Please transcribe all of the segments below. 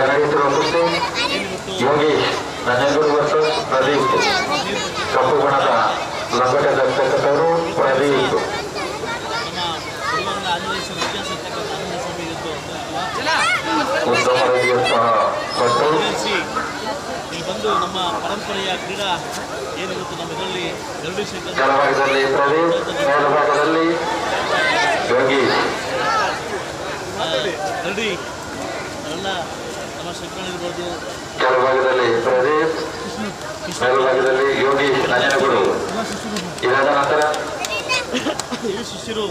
ನಡೆಯುತ್ತಿರುವ ಕುಸ್ತಿ ಯೋಗೀಶ್ ಪಟ್ಟು ಬಂದು ನಮ್ಮ ಪರಂಪರೆಯ ಕ್ರೀಡಾ ಏನಿರುತ್ತೆ ನಮ್ಮ ಶಂಕರ್ ಕೆಳಭಾಗದಲ್ಲಿ ಪ್ರದೀಪ್ ಯೋಗೀಶ್ ಗರುಡಿ ಅವರೆಲ್ಲ ನಮ್ಮ ಶಂಕರಣ್ಣ ಇರ್ಬೋದು. ಕೆಳಭಾಗದಲ್ಲಿ ಪ್ರದೀಪ್ ಮೇಲ್ಭಾಗದಲ್ಲಿ ಯೋಗಿ ಇದಾದ ನಂತರ? ಈ ಶಿಷ್ಯರು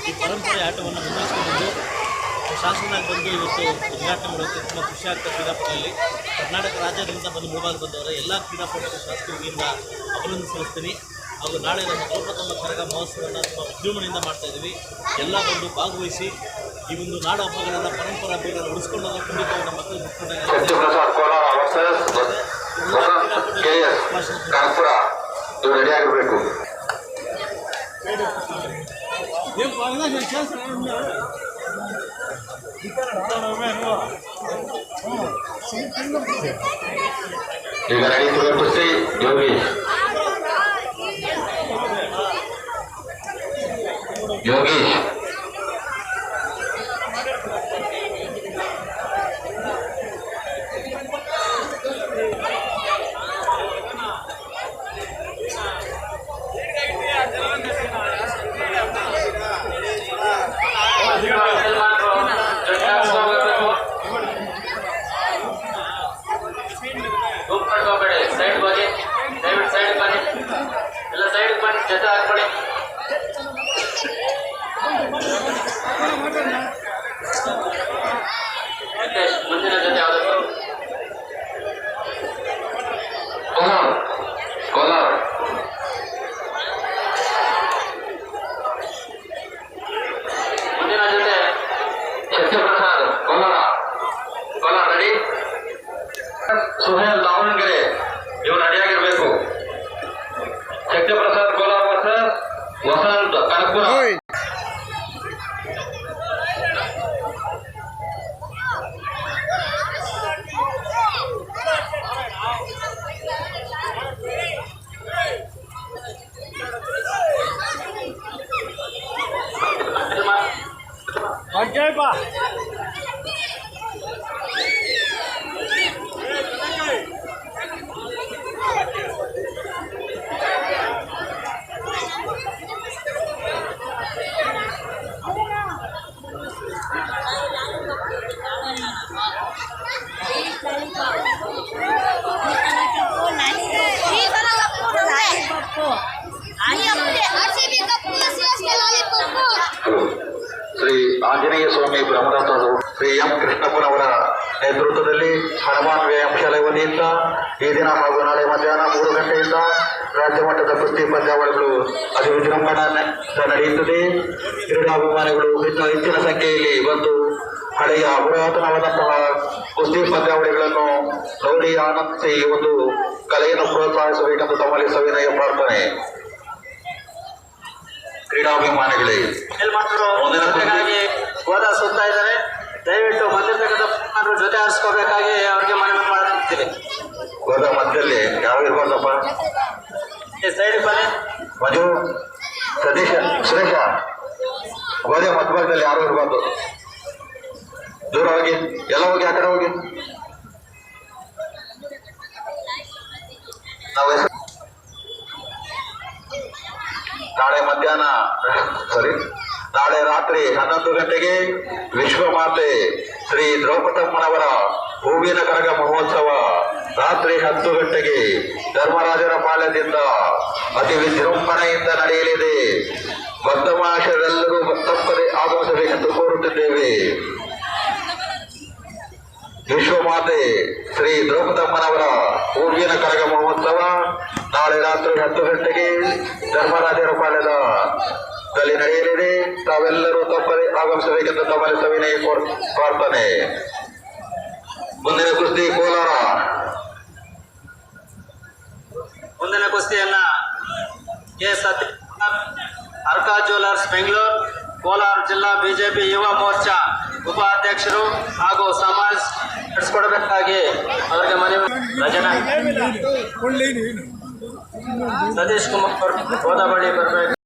ಈ ಪರಂಪರೆ ಆಟವನ್ನು ಮುಂದುವರಿಸಿಕೊಂಡು ಶಾಸನದಾಗ ಬಂದು ಇವತ್ತು ಉದ್ಘಾಟನೆ ಮಾಡೋಕ್ಕೆ ತುಂಬ ಖುಷಿ ಆಗ್ತದೆ ಕ್ರೀಡಾಪಟುಗಳಲ್ಲಿ. ಕರ್ನಾಟಕ ರಾಜ್ಯದಿಂದ ಬಂದು ಮುಳುಬಾಗ ಬಂದವರ ಎಲ್ಲ ಕ್ರೀಡಾಪಟುಗಳು ಶಾಸಕರಿಗಿಂತ ಅಭಿನಂದನೆ ಸಲ್ಲಿಸ್ತೀನಿ ಹಾಗೂ ನಾಳೆ ನಮ್ಮ ಕಲ್ಪತಮ್ಮ ಕರಗ ಮಹೋತ್ಸವವನ್ನು ತುಂಬ ವಿಜೃಂಭಣೆಯಿಂದ ಮಾಡ್ತಾ ಇದ್ದೀವಿ ಎಲ್ಲ ಬಂದು ಭಾಗವಹಿಸಿ ಈ ಒಂದು ನಾಡ ಹಬ್ಬಗಳನ್ನು ಪರಂಪರಾ ಹಬ್ಬಗಳನ್ನು ಉಳಿಸ್ಕೊಂಡು ಖಂಡಿತವಾಗಿ ನಮ್ಮ ಮಕ್ಕಳು ಮುಖಂಡ Satyaprasad Kolar versus Vasanth K S Kanpur ಇವು ರೆಡಿ ಆಗಿರಬೇಕು ಈಗ ನಡೆಯುತ್ತಿರುವ ಕುಸ್ತಿ ಯೋಗೀಶ್ ಯೋಗೀಶ್. ಸೈಡ್ ಬನ್ನಿ ಜೊತೆ ಹಾಕ್ಬೇಡಿ ವೆಂಕಟೇಶ್, ಮುಂದಿನ ಜೊತೆ ಯಾವ್ದಾದ್ರು ಕೋಲಾರ್ ಕೋಲಾರ್ ಮುಂದಿನ ಜೊತೆ ಸತ್ಯಪ್ರಸಾದ್ ಕೋಲಾರ ಕೋಲಾರ ರೆಡಿ ಸುಹೇಲ್ ದಾವಣಗೆರೆ ಇವರು ರೆಡಿಯಾಗಿರ್ಬೇಕು ಸತ್ಯಪ್ರಸಾದ್ ಕೋಲಾರ ವರ್ಸಸ್ ವಸಂತ್ ಕನಕಪುರ ಶ್ರೀ ಆಂಜನೇಯ ಸ್ವಾಮಿ ಬ್ರಹ್ಮರಥರು ಶ್ರೀ ಎಂ ಕೃಷ್ಣಪ್ಪನವರ ನೇತೃತ್ವದಲ್ಲಿ ಹನುಮಾನ್ ವ್ಯಾಯಾಮ ಶಾಲೆ ವತಿಯಿಂದ ಈ ದಿನ ಹಾಗೂ ನಾಳೆ ಮಧ್ಯಾಹ್ನ ಮೂರು ಗಂಟೆಯಿಂದ ರಾಜ್ಯ ಮಟ್ಟದ ಕುಸ್ತಿ ಪಂದ್ಯಾವಳಿಗಳು ಅತಿ ವಿಜೃಂಭಣೆಯಿಂದ ನಡೆಯುತ್ತದೆ. ಕ್ರೀಡಾಭಿಮಾನಿಗಳು ಹೆಚ್ಚಿನ ಸಂಖ್ಯೆಯಲ್ಲಿ ಬಂದು ಹಳೆಯ ಪುರಾತನವಾದಂತಹ ಕುಸ್ತಿ ಪಂದ್ಯಾವಳಿಗಳನ್ನು ನೋಡಿ ಆನಂದಿಸಿ ಒಂದು ಕಲೆಯನ್ನು ಪ್ರೋತ್ಸಾಹಿಸಬೇಕೆಂದು ತಮ್ಮಲ್ಲಿ ಸವಿನಯ ಪ್ರಾರ್ಥನೆ. ಕ್ರೀಡಾಭಿಮಾನಿಗಳೇ, ಮುಂದಿನ ಹೋದ ಸುತ್ತಾ ಇದ್ದಾರೆ. ದಯವಿಟ್ಟು ಬಂದಿರ್ತಕ್ಕಂಥ ಜೊತೆ ಆರಿಸ್ಕೋಬೇಕಾಗಿ ಅವ್ರಿಗೆ ಮನವಿ ಮಾಡ್ತಿರ್ತೀವಿ ಹೋದ ಮಧ್ಯದಲ್ಲಿ ಯಾವ ಈ ಸೈಡ್ ಬನ್ನಿ. ಮಧು ಸತೀಶ ಸುರೇಶ ಗೋಡೆ ಮಧ್ಯಭಾಗದಲ್ಲಿ ಯಾರು ಇರ್ಬಾರ್ದು? ದೂರ ಹೋಗಿ ಎಲ್ಲ ಹೋಗಿ ಆ ಕಡೆ ಹೋಗಿ. ನಾವು ಹೆಸರು ನಾಳೆ ಮಧ್ಯಾಹ್ನ. ಸರಿ? ನಾಳೆ ರಾತ್ರಿ ಹನ್ನೊಂದು ಗಂಟೆಗೆ ವಿಶ್ವಮಾತೆ ಶ್ರೀ ದ್ರೌಪದಮ್ಮನವರ ಹೂವಿನ ಕರಗ ಮಹೋತ್ಸವ. ರಾತ್ರಿ ಹತ್ತು ಗಂಟೆಗೆ ಧರ್ಮರಾಜರ ಪಾಳ್ಯದಿಂದ ಅತಿ ವಿಜೃಂಭಣೆಯಿಂದ ನಡೆಯಲಿದೆ. ಭಕ್ತಮಾಶರೆಲ್ಲರೂ ತಪ್ಪದೆ ಆಗಮಿಸಬೇಕೆಂದು ಕೋರುತ್ತಿದ್ದೇವೆ. ವಿಶ್ವಮಾತೆ ಶ್ರೀ ದ್ರೌಪದಮ್ಮನವರ ಹೂವಿನ ಕರಗ ಮಹೋತ್ಸವ. ನಾಳೆ ರಾತ್ರಿ ಹತ್ತು ಗಂಟೆಗೆ ಧರ್ಮರಾಜರ ಪಾಳ್ಯದ ದಲ್ಲಿ ನಡೆಯಲಿದೆ. ತಾವೆಲ್ಲರೂ ತಪ್ಪದೆ ಆಗಮಿಸಬೇಕೆಂದು ತಮ್ಮಲ್ಲಿ ಸವಿನಯ ಪ್ರಾರ್ಥನೆ. ಮುಂದಿನ ಕುಸ್ತಿ ಕೋಲಾರ. ಮುಂದಿನ ಕುಸ್ತಿಯನ್ನ ಕೆ ಸತ್ಯ ಅರ್ಕಾ ಜ್ಯುವೆಲರ್ಸ್ ಬೆಂಗಳೂರು ಕೋಲಾರ ಜಿಲ್ಲಾ ಬಿಜೆಪಿ ಯುವ ಮೋರ್ಚಾ ಉಪಾಧ್ಯಕ್ಷರು ಹಾಗೂ ಸಮಾಜ ನಡೆಸಿಕೊಡಬೇಕಾಗಿ ಅವರಿಗೆ ಮನವಿ ರಚನಾ सतीश कुमार गोदावरी पर